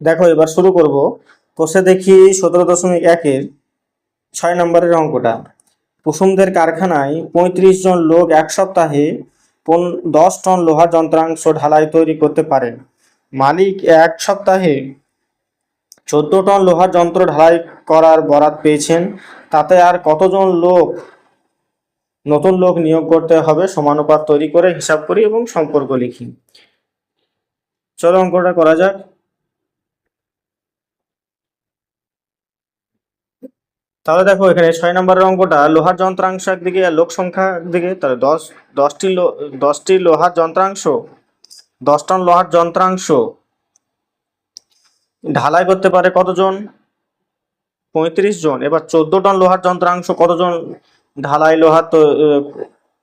দেখো, এবার শুরু করব। কোষে দেখি সতেরো দশমিক একের ছয় নম্বরের অঙ্কটা। কুসুমদের কারখানায় পঁয়ত্রিশ জন লোক এক সপ্তাহে দশ টন লোহার যন্ত্রাংশ ঢালাই তৈরি করতে পারেন মালিক এক সপ্তাহে চোদ্দ টন লোহার যন্ত্র ঢালাই করার বরাত পেয়েছেন। তাতে আর কতজন লোক, নতুন লোক নিয়োগ করতে হবে সমানুপাত তৈরি করে হিসাব করি এবং সম্পর্ক লিখি। চলো অঙ্কটা করা যাক। তাহলে দেখো এখানে ছয় নম্বরের অঙ্কটা, লোহার যন্ত্রাংশ একদিকে আর লোক সংখ্যা একদিকে, তাহলে দশ, দশটি দশটি লোহার যন্ত্রাংশ, দশ টন লোহার যন্ত্রাংশ ঢালাই করতে পারে কতজন? পঁয়ত্রিশ জন। এবার চোদ্দ টন লোহার যন্ত্রাংশ কতজন ঢালাই লোহার তো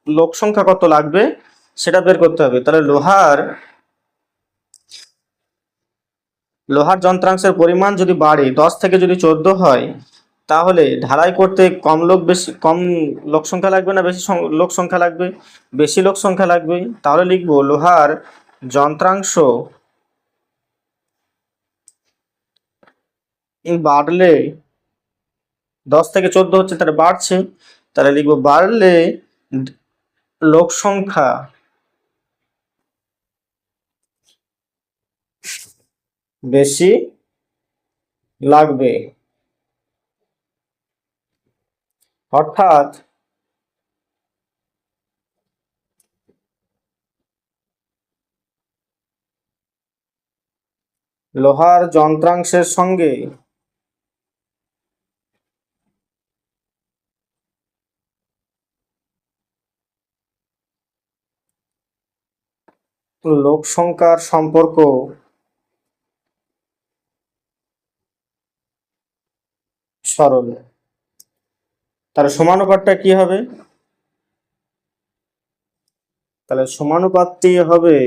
লোক সংখ্যা কত লাগবে সেটা বের করতে হবে। তাহলে লোহার লোহার যন্ত্রাংশের পরিমাণ যদি বাড়ে, দশ থেকে যদি চোদ্দ হয় তাহলে ঢালাই করতে কম লোক বেশি, কম লোক সংখ্যা লাগবে না? বেশি লোক সংখ্যা লাগবে? বেশি লোক সংখ্যা লাগবে? তাহলে লিখব লোহার যন্ত্রাংশ বাড়লে দশ থেকে চোদ্দ হচ্ছে তারা বাড়ছে। তাহলে লিখব বাড়লে লোক সংখ্যা বেশি লাগবে। অর্থাৎ লোহার যন্ত্রাংশের সঙ্গে লোক সংখ্যার সম্পর্ক সরল। তাহলে সমানুপাতটা কি হবে? তাহলে সমানুপাতটি হবে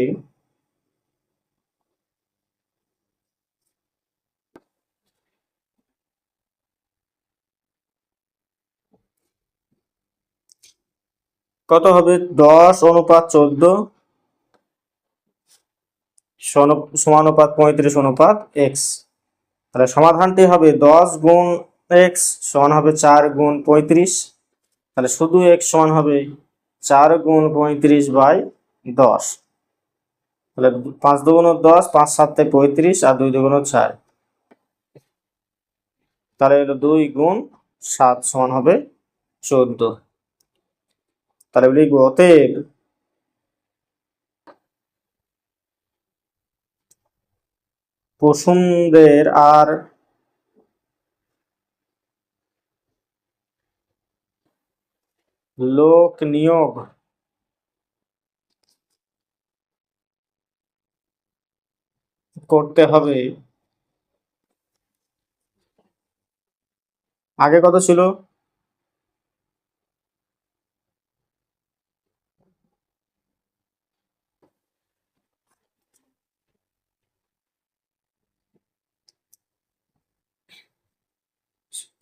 কত হবে? দশ অনুপাত চোদ্দ সমানুপাত পঁয়ত্রিশ অনুপাত এক্স। তাহলে সমাধানটি হবে দশ গুণ এক্স সমান হবে চার গুণ পঁয়ত্রিশ। তাহলে শুধু এক্স সমান হবে চার গুণ পঁয়ত্রিশ বাই দশ। তাহলে পাঁচ দুগুণ দশ, পাঁচ সাতে পঁয়ত্রিশ আর দুই দুগুণ চার। তাহলে হলো দুই গুণ সাত সমান হবে চোদ্দ। তাহলে লিখব, অতএব কুসুমদের আর লোক নিয়োগ। করতে হবে। আগে কত ছিল?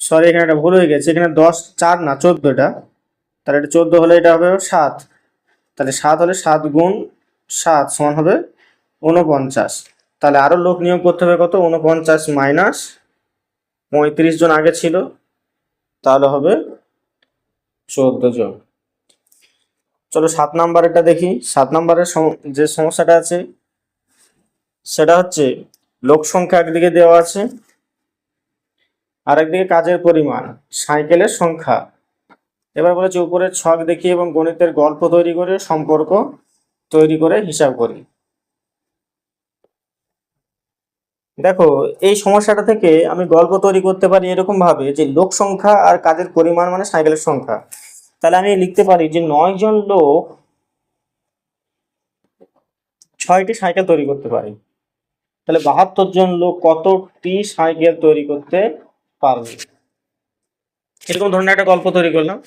সরি, এখানে একটা ভুল হয়ে গেছে। এখানে দশ, চার না চোদ্দ এটা তাহলে এটা চোদ্দ হলে এটা হবে সাত। তাহলে সাত হলে সাত গুণ সাত সমান হবে উনপঞ্চাশ তাহলে আরও লোক নিয়োগ করতে হবে কত? উনপঞ্চাশ মাইনাস পঁয়ত্রিশ জন আগে ছিল, তাহলে হবে চোদ্দ জন। চলো সাত নাম্বারেরটা দেখি। সাত নাম্বারের যে সমস্যাটা আছে, সেটা হচ্ছে লোক সংখ্যা একদিকে দেওয়া আছে আর একদিকে কাজের পরিমাণ, সাইকেলের সংখ্যা। এবার বলেছে উপরের ছক দেখি এবং গণিতের গল্প তৈরি করে, সম্পর্ক তৈরি করে হিসাব করি। দেখো, এই সমস্যাটা থেকে আমি গল্প তৈরি করতে পারি এরকম ভাবে যে লোক সংখ্যা আর কাজের পরিমাণ মানে সাইকেলের সংখ্যা। তাহলে আমি লিখতে পারি যে নয় জন লোক ছয়টি সাইকেল তৈরি করতে পারে। তাহলে বাহাত্তর জন লোক কতটি সাইকেল তৈরি করতে পারবে? এরকম ধরনের একটা গল্প তৈরি করলাম।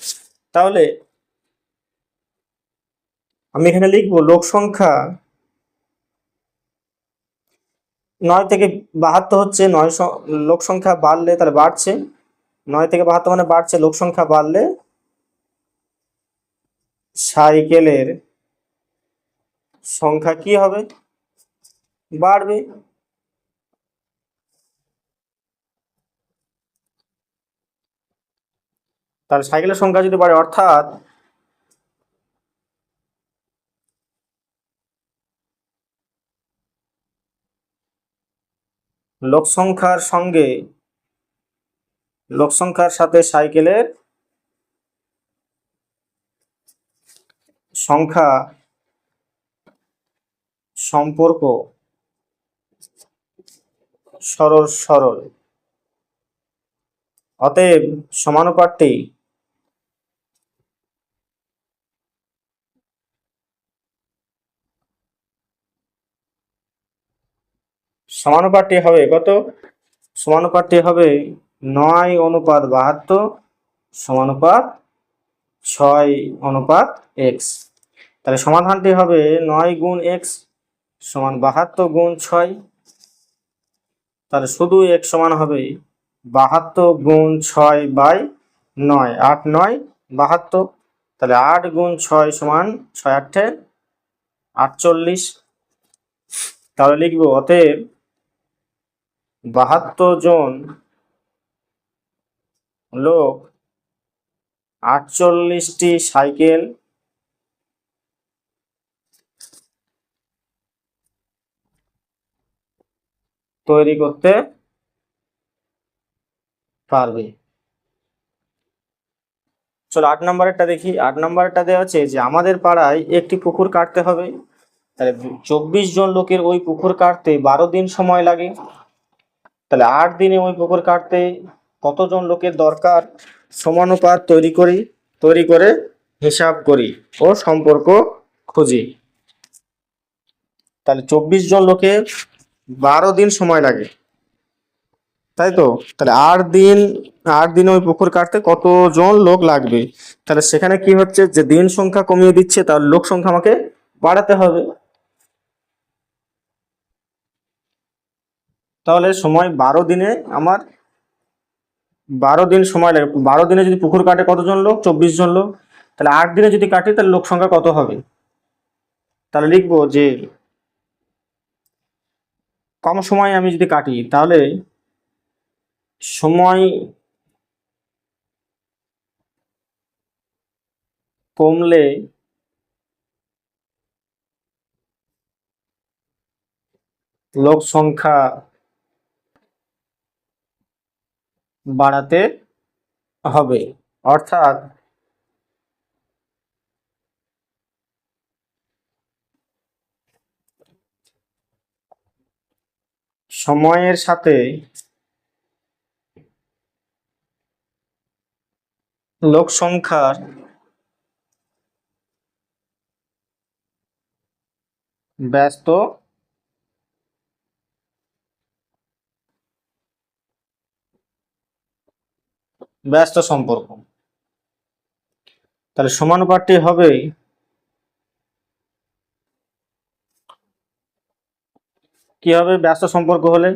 তাহলে আমি এখানে লিখব, লোক সংখ্যা নয় থেকে বাহাত্তর হচ্ছে, নয় লোক সংখ্যা বাড়লে তাহলে বাড়ছে। নয় থেকে বাহাত্তর মানে বাড়ছে, লোক সংখ্যা বাড়লে সাইকেলের সংখ্যা কি হবে? বাড়বে। তাহলে সাইকেলের সংখ্যা যদি বাড়ে, অর্থাৎ লোক সংখ্যার সঙ্গে, লোক সংখ্যার সাথে সাইকেলের সংখ্যা সম্পর্ক সরল সরল। অতএব সমানুপাতটি সমানুপাতটি হবে কত? সমানুপাতটি হবে নয় অনুপাত বাহাত্তর সমানুপাত ছয় অনুপাত এক্স তাহলে সমাধানটি হবে নয় গুণ এক্স সমান বাহাত্তর গুণ ছয়। তাহলে শুধু এক সমান হবে বাহাত্তর গুণ ছয় বাই নয়, আট নয় বাহাত্তর। তাহলে আট গুণ ছয় সমান ছয় আটে আটচল্লিশ। তাহলে লিখব অতএব বাহাত্তর জন লোক আটচল্লিশটি সাইকেল তৈরি করতে পারবে। চলো আট নম্বরেরটা দেখি। আট নম্বরটা দেওয়া আছে যে, আমাদের পাড়ায় একটি পুকুর কাটতে হবে। তাহলে চব্বিশ জন লোকের ওই পুকুর কাটতে বারো দিন সময় লাগে। তাহলে আট দিনে ওই পুকুর কাটতে কতজন লোকের দরকার? সমানুপাত তৈরি করি, তৈরি করে হিসাব করি ও সম্পর্ক খুঁজি। তাহলে চব্বিশ জন লোকের বারো দিন সময় লাগে। তাই তো? তাহলে আট দিন আট দিন ওই পুকুর কাটতে কতজন লোক লাগবে? তাহলে সেখানে কি হচ্ছে যে দিন সংখ্যা কমিয়ে দিচ্ছে, তার লোক সংখ্যা আমাকে বাড়াতে হবে। তাহলে সময় বারো দিনে আমার বারো দিন সময় লাগে। বারো দিনে যদি পুকুর কাটে কতজন লোক? চব্বিশ জন লোক। তাহলে আট দিনে যদি কাটে, তাহলে লোক সংখ্যা কত হবে? তাহলে লিখব যে কম সময়ে আমি যদি কাটি, তাহলে সময় কমলে লোক সংখ্যা বাড়াতে হবে। অর্থাৎ সময়ের সাথে লোক সংখ্যার ব্যস্ত ব্যস্ত সম্পর্ক। তাহলে সমানুপাতটি হবে কি হবে? ব্যস্ত সম্পর্ক হলে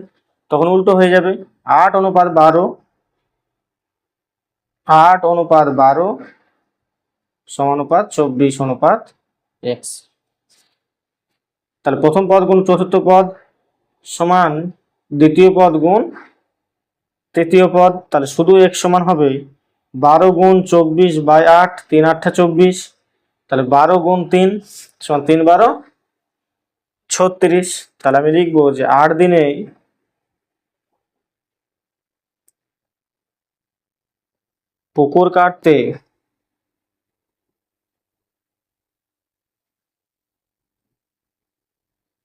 তখন উল্টো হয়ে যাবে। আট অনুপাত বারো, আট অনুপাত বারো সমানুপাত চব্বিশ অনুপাত এক্স। তাহলে প্রথম পদ গুণ চতুর্থ পদ সমান দ্বিতীয় পদ গুণ তৃতীয় পদ, তাহলে শুধু এক সমান হবে বারো গুণ চব্বিশ বাই আট, তিন আটটা চব্বিশ। তাহলে বারো গুণ তিন সমান তিন বারো, ছত্রিশ। তাহলে আমি লিখব যে আট দিনে পুকুর কাটতে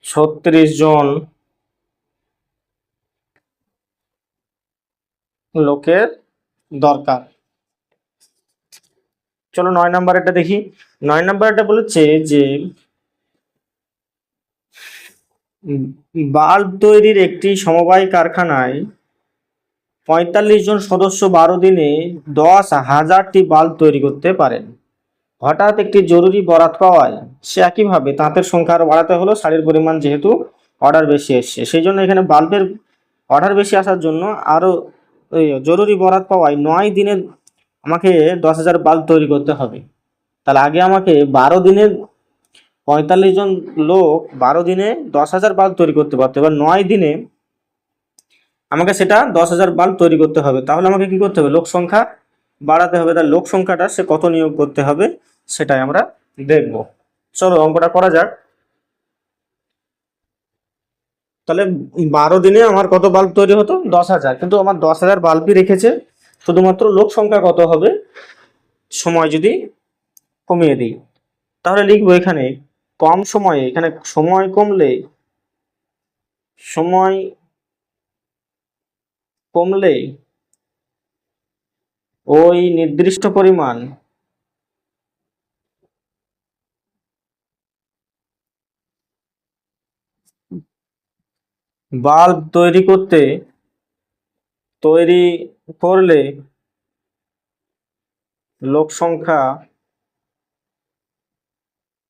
ছত্রিশ জন লোকের দরকার। চলো নয় নাম্বারটা দেখি। নয় নাম্বারটা বলেছে যে বাল্ব তৈরির একটি সমবায় কারখানায় পঁয়তাল্লিশ জন সদস্য বারো দিনে দশ হাজারটি বাল্ব তৈরি করতে পারেন। হঠাৎ একটি জরুরি বরাত পাওয়ায় সে একইভাবে তাঁতের সংখ্যা আরও বাড়াতে হলো, শাড়ির পরিমাণ যেহেতু অর্ডার বেশি এসছে। সেই জন্য এখানে বাল্বের অর্ডার বেশি আসার জন্য আরও জরুরি বরাত পাওয়ায় নয় দিনে আমাকে দশ হাজার বাল্ব তৈরি করতে হবে। তাহলে আগে আমাকে বারো দিনের পঁয়তাল্লিশ জন লোক বারো দিনে দশ হাজার বাল্ব তৈরি করতে পারতো। এবার নয় দিনে আমাকে সেটা দশ হাজার বাল্ব তৈরি করতে হবে। তাহলে আমাকে কি করতে হবে? লোক সংখ্যা বাড়াতে হবে। তার লোক সংখ্যাটা সে কত নিয়োগ করতে হবে সেটাই আমরা দেখব। চলো অঙ্কটা করা যাক। তাহলে বারো দিনে আমার কত বাল্ব তৈরি হতো? দশ হাজার। কিন্তু আমার দশ হাজার বাল্বই রেখেছে, শুধুমাত্র লোক সংখ্যা কত হবে সময় যদি কমিয়ে দিই। তাহলে লিখব এখানে, কম সময়ে, এখানে সময় কমলে সময় কমলে ওই নির্দিষ্ট পরিমাণ বাল্ব তৈরি করতে, তৈরি করলে লোক সংখ্যা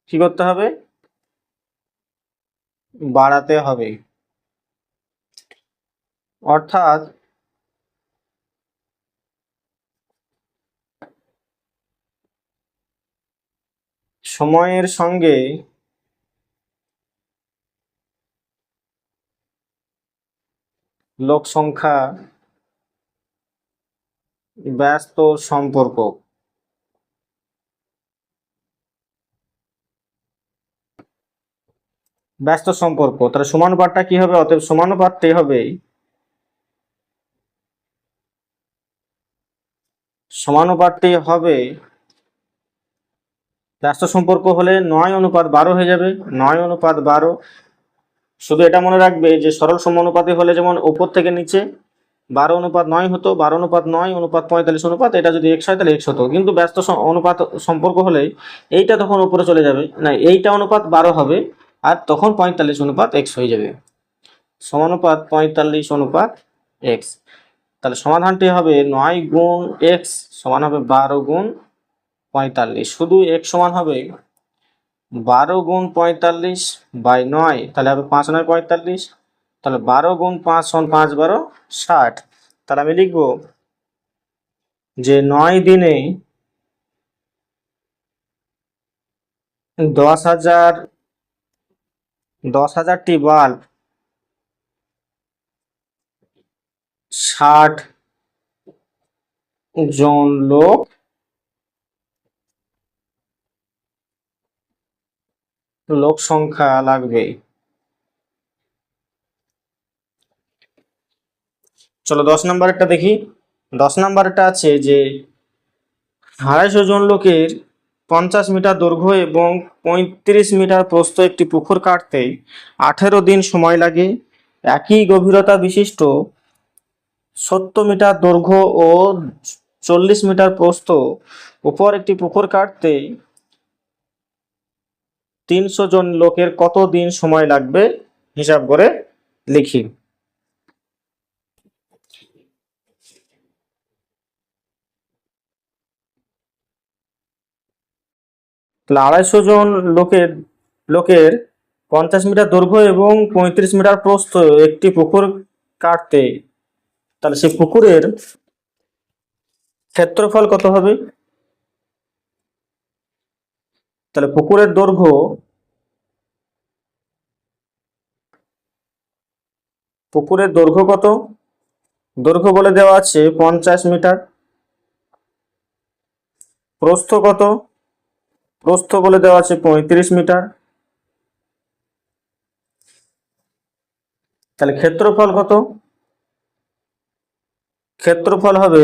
কি করতে হবে? বাড়াতে হবে। অর্থাৎ সময়ের সঙ্গে লোক সংখ্যা, ব্যস্ত সম্পর্ক। ব্যস্ত সম্পর্ক, তাহলে সমানুপাতটা কি হবে? অতএব সমানুপাতটাই হবে সমানুপাতটি হবে, ব্যস্ত সম্পর্ক হলে নয় অনুপাত বারো হয়ে যাবে। নয় অনুপাত বারো শুধু এটা মনে রাখবে যে সরল সমানুপাতে হলে যেমন উপর থেকে নিচে বারো অনুপাত নয় হতো, বারো অনুপাত নয়, অনুপাত পঁয়তাল্লিশ অনুপাত, এটা যদি এক্স হয় তাহলে এক্স হতো। কিন্তু ব্যস্ত অনুপাত সম্পর্ক হলে এইটা তখন উপরে চলে যাবে। না, এইটা অনুপাত বারো হবে আর তখন পঁয়তাল্লিশ অনুপাত এক্স হয়ে যাবে। সমানুপাত পঁয়তাল্লিশ অনুপাত এক্স তাহলে সমাধানটি হবে নয় গুণ এক্স সমান হবে বারো গুণ পঁয়তাল্লিশ। শুধু এক্স সমান হবে বারো গুণ পঁয়তাল্লিশ বাই নয়, তাহলে হবে পাঁচ নয় পঁয়তাল্লিশ। তাহলে বারো গুণ পাঁচ সমান পাঁচ বারো, ষাট। তাহলে আমি লিখব যে নয় দিনে দশ হাজার, দশ হাজারটি বাল্ব ষাট জন লোক লোক সংখ্যা লাগবে চলো দশ নম্বরেরটা দেখি। দশ নম্বরটা আছে যে, আড়াইশো জন লোকের পঞ্চাশ মিটার দৈর্ঘ্য এবং পঁয়ত্রিশ মিটার প্রস্থ একটি পুকুর কাটতে আঠেরো দিন সময় লাগে। একই গভীরতা বিশিষ্ট সত্তর মিটার দৈর্ঘ্য ও চল্লিশ মিটার প্রস্থ উপর একটি পুকুর কাটতে তিনশো জন লোকের কত দিন সময় লাগবে? হিসাব করে লিখি। তাহলে আড়াইশো জন লোকের লোকের পঞ্চাশ মিটার দৈর্ঘ্য এবং পঁয়ত্রিশ মিটার প্রস্থ একটি পুকুর কাটতে, তাহলে সেই পুকুরের ক্ষেত্রফল কত হবে? তাহলে পুকুরের দৈর্ঘ্য পুকুরের দৈর্ঘ্য কত? দৈর্ঘ্য বলে দেওয়া আছে পঞ্চাশ মিটার। প্রস্থ কত? প্রস্থ বলে দেওয়া আছে পঁয়ত্রিশ মিটার। তাহলে ক্ষেত্রফল কত? ক্ষেত্রফল হবে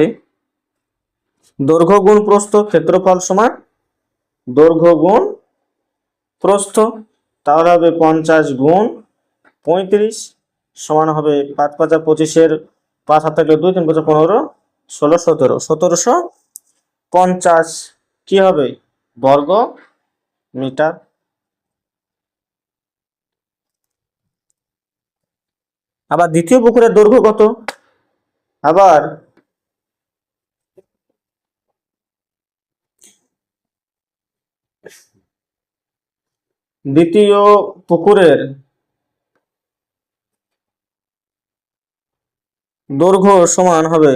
দৈর্ঘ্য গুণ প্রস্থ, ক্ষেত্রফল সমান দৈর্ঘ্য গুণ প্রস্থ, তাহলে হবে পঞ্চাশ গুণ পঁয়ত্রিশ, সমান হবে পাঁচ পাঁচা পঁচিশের পাঁচ হাত থাকলে দুই, তিন পাঁচা পনেরো, ষোলো সতেরো। সতেরোশো পঞ্চাশ, কি হবে? বর্গ মিটার। আবার দ্বিতীয় পুকুরের দৈর্ঘ্য কত? আবার দ্বিতীয় পুকুরের দৈর্ঘ্য সমান হবে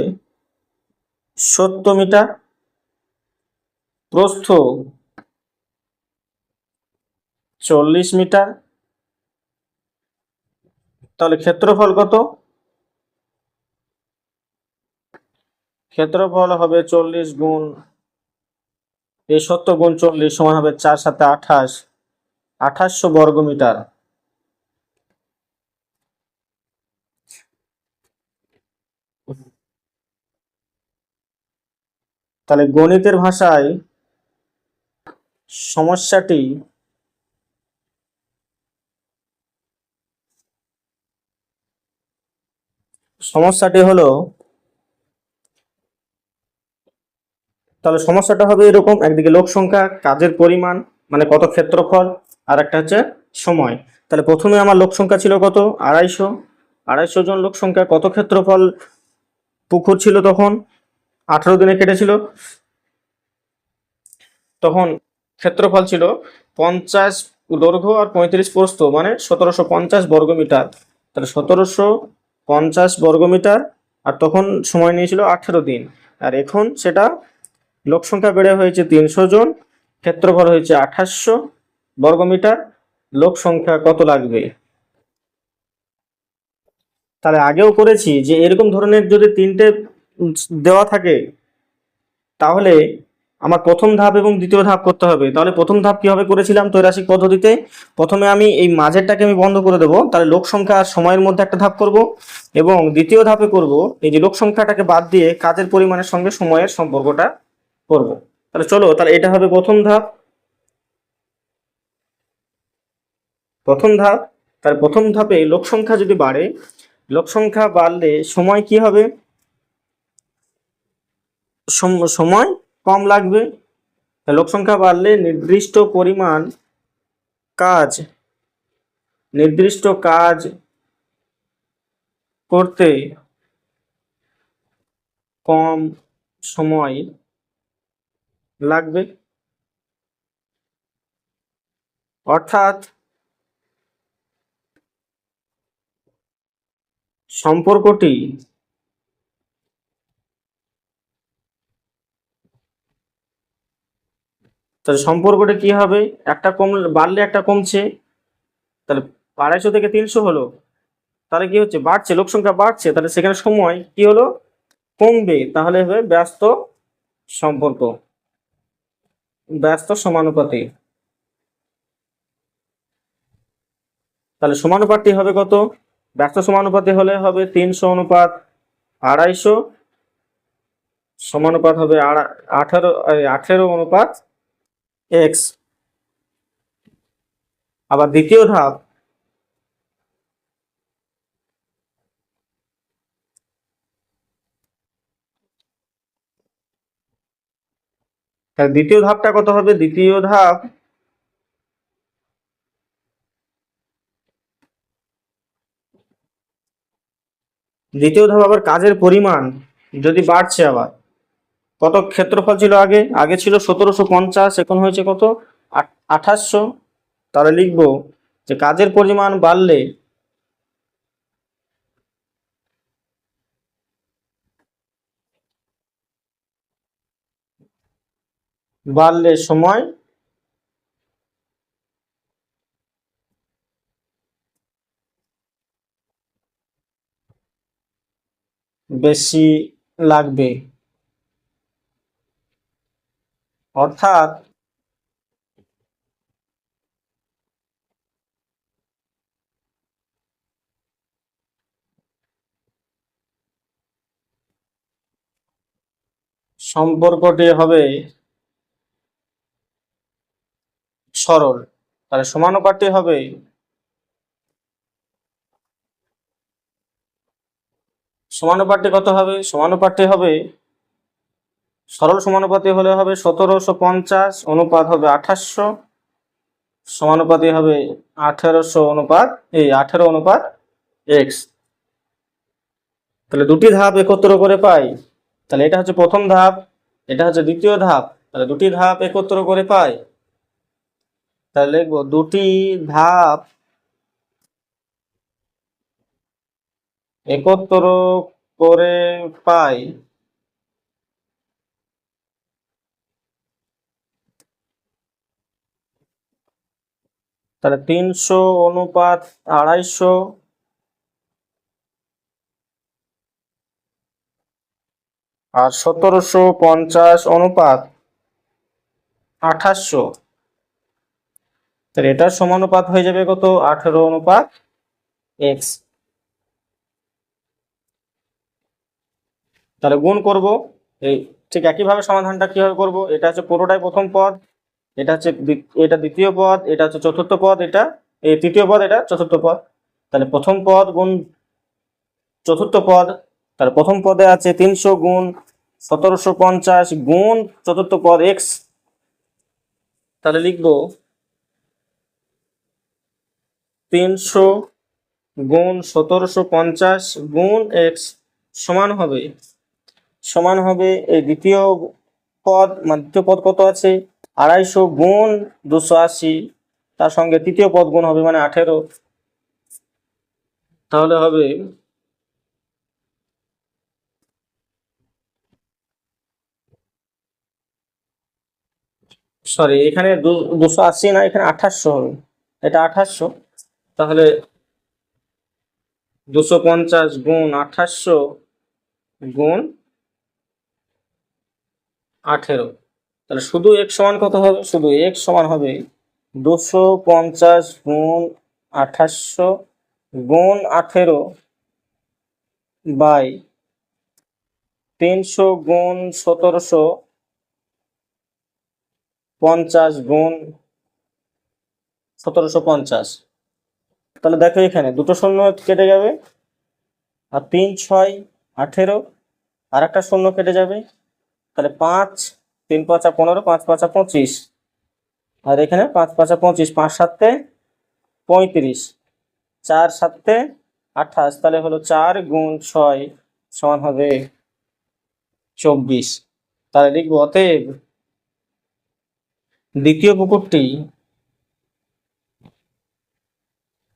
সত্তর মিটার। প্রস্থ চল্লিশ মিটার। তাহলে ক্ষেত্রফল কত? ক্ষেত্রফল হবে চল্লিশ গুণ এই সত্তর গুণ চল্লিশ সমান হবে চার সাথে আঠাশ। আঠাশশো বর্গ মিটার তাহলে গণিতের ভাষায় সমস্যাটি সমস্যাটি হলো তাহলে সমস্যাটা হবে এরকম, একদিকে লোক সংখ্যা, কাজের পরিমাণ মানে কত ক্ষেত্রফল আর একটা হচ্ছে সময়। তাহলে প্রথমে আমার লোক সংখ্যা ছিল কত? আড়াইশো। আড়াইশো জন লোক সংখ্যা কত ক্ষেত্রফল? পুকুর ছিল তখন, আঠারো দিনে কেটেছিল। তখন ক্ষেত্রফল ছিল পঞ্চাশ দৈর্ঘ্য আর পঁয়ত্রিশ প্রস্থ মানে সতেরোশো পঞ্চাশ বর্গমিটার তাহলে সতেরোশো পঞ্চাশ বর্গমিটার আর তখন সময় নিয়েছিল আঠেরো দিন। আর এখন সেটা লোক সংখ্যা বেড়ে হয়েছে তিনশো জন, ক্ষেত্রফল হয়েছে আঠাশশো বর্গমিটার। লোক সংখ্যা কত লাগবে? তাহলে আগেও করেছি যে এরকম ধরনের যদি তিনটে দেওয়া থাকে, তাহলে আমার প্রথম ধাপ এবং দ্বিতীয় ধাপ করতে হবে। তাহলে প্রথম ধাপ কীভাবে করেছিলাম ত্রৈরাশিক পদ্ধতিতে? প্রথমে আমি এই মাঝেরটাকে আমি বন্ধ করে দেবো। তাহলে লোক সংখ্যা আর সময়ের মধ্যে একটা ধাপ করব এবং দ্বিতীয় ধাপে করব। এই যে লোক সংখ্যাটাকে বাদ দিয়ে কাজের পরিমাণের সঙ্গে সময়ের সম্পর্কটা করব। তাহলে চলো, তাহলে এটা হবে প্রথম ধাপ। প্রথম ধাপ তার প্রথম ধাপে লোক সংখ্যা যদি বাড়ে, লোক সংখ্যা বাড়লে সময় কি হবে? সম- সময় কম লাগবে। লোক সংখ্যা বাড়লে নির্দিষ্ট পরিমাণ কাজ, নির্দিষ্ট কাজ করতে কম সময় লাগবে। অর্থাৎ সম্পর্কটি তাহলে সম্পর্কটা কি হবে? একটা কম, বাড়লে একটা কমছে, তাহলে আড়াইশো থেকে তিনশো হলো, তাহলে কি হচ্ছে? বাড়ছে লোক সংখ্যা বাড়ছে, তাহলে সেখানে সময় কি হলো? কমবে, তাহলে হবে ব্যস্ত সম্পর্ক। ব্যস্ত সমানুপাতি তাহলে সমানুপাতটি হবে কত? ব্যস্ত সমানুপাতি হলে হবে তিনশো অনুপাত আড়াইশো। সমানুপাত হবে আঠারো আঠেরো অনুপাত এক্স। আবার দ্বিতীয় ধাপ তাহলে দ্বিতীয় ধাপটা কত হবে? দ্বিতীয় ধাপ দ্বিতীয় ধাপ আবার কাজের পরিমাণ যদি বাড়ছে আবার। কত ক্ষেত্রফল ছিল আগে? আগে ছিল সতেরোশো পঞ্চাশ, এখন হয়েছে কত? আঠাশশো। তাহলে লিখব যে কাজের পরিমাণ বাড়লে বাড়লে সময় বেশি লাগবে। অর্থাৎ সম্পর্কটি হবে সরল। তাহলে সমানুপাতটি হবে। সমানুপাতটি কত হবে? সমানুপাতটি হবে। সরল সমানুপাতি হলে হবে সতেরোশো পঞ্চাশ, অনুপাত হবে আঠাশশো। সমানুপাতি হবে আঠেরোশো অনুপাত এই আঠেরো অনুপাত এক্স তাহলে দুটি ধাপ একত্র করে পাই। তাহলে এটা হচ্ছে প্রথম ধাপ, এটা হচ্ছে দ্বিতীয় ধাপ। তাহলে দুটি ধাপ একত্র করে পাই। তাহলে দুটি ধাপ একত্র করে পাই। তাহলে তিনশো অনুপাত আড়াইশো। আর সতেরোশো পঞ্চাশ অনুপাত আঠাশশো। তাহলে এটার সমানুপাত হয়ে যাবে কত? আঠেরো অনুপাত এক্স তাহলে গুণ করব, এই ঠিক একইভাবে সমাধানটা কীভাবে করব? এটা হচ্ছে পুরোটাই প্রথম পদ, এটা হচ্ছে এটা দ্বিতীয় পদ, এটা হচ্ছে চতুর্থ পদ, এটা, এই তৃতীয় পদ, এটা চতুর্থ পদ। তাহলে প্রথম পদ গুণ চতুর্থ পদ, তাহলে প্রথম পদে আছে তিনশো গুণ সতেরোশো পঞ্চাশ গুণ চতুর্থ পদ এক্স তাহলে লিখব তিনশো গুণ সতেরোশো পঞ্চাশ গুণ এক্স সমান হবে সমান হবে এই দ্বিতীয় পদ মানে দ্বিতীয় পদ কত আছে? আড়াইশো গুণ দুশো আশি, তার সঙ্গে তৃতীয় পদ গুণ হবে মানে আঠেরো। তাহলে হবে সরি, এখানে দুশো আশি না, এখানে আঠাশশো হবে। এটা আঠাশশো। তাহলে দুশো পঞ্চাশ গুণ আঠাশশো গুণ আঠেরো। তাহলে শুধু এক সমান কত হবে? শুধু এক সমান হবে দুশো পঞ্চাশ গুণ আঠাশশো গুণ আঠেরো বাই তিনশো গুণ সতেরোশো পঞ্চাশ গুণ সতেরোশো পঞ্চাশ। তাহলে দেখো এখানে, দুটো শূন্য কেটে যাবে, আর তিন, ছয়, আঠেরো, আর একটা শূন্য কেটে যাবে। তাহলে পাঁচ, তিন, পাঁচা পনেরো, পাঁচ, পাঁচা পঁচিশ। আর এখানে পাঁচ, পাঁচা পঁচিশ, পাঁচ, সাতে, পঁয়ত্রিশ। চার, সাতে, আঠাশ, তাহলে হলো চার গুণ ছয় সমান হবে চব্বিশ। তাহলে লিখব, অতএব দ্বিতীয় পুকুরটি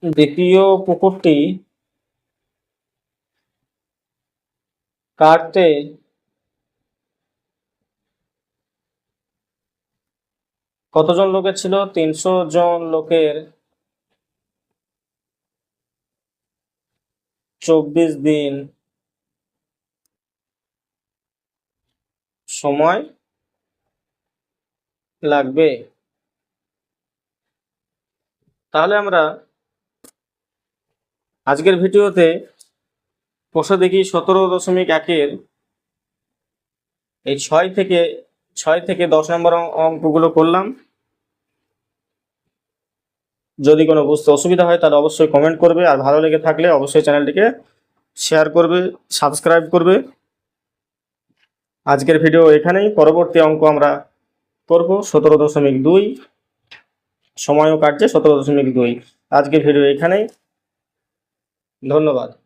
দ্বিতীয় পুকুরটি কাটতে কতজন লোকের ছিল? তিনশো জন লোকের চব্বিশ দিন সময় লাগবে। তাহলে আমরা আজকের ভিডিওতে প্রশ্ন দেখি সতেরো দশমিক একের এই ছয় থেকে ছয় থেকে দশ নম্বর অঙ্কগুলো করলাম। যদি কোনো বুঝতে অসুবিধা হয় তাহলে অবশ্যই কমেন্ট করবে। আর ভালো লেগে থাকলে অবশ্যই চ্যানেলটিকে শেয়ার করবে সাবস্ক্রাইব করবে। আজকের ভিডিও এখানেই। পরবর্তী অঙ্ক আমরা করব সতেরো দশমিক দুই। সময়ও কাটছে সতেরো দশমিক দুই। আজকের ভিডিও এখানেই। ধন্যবাদ।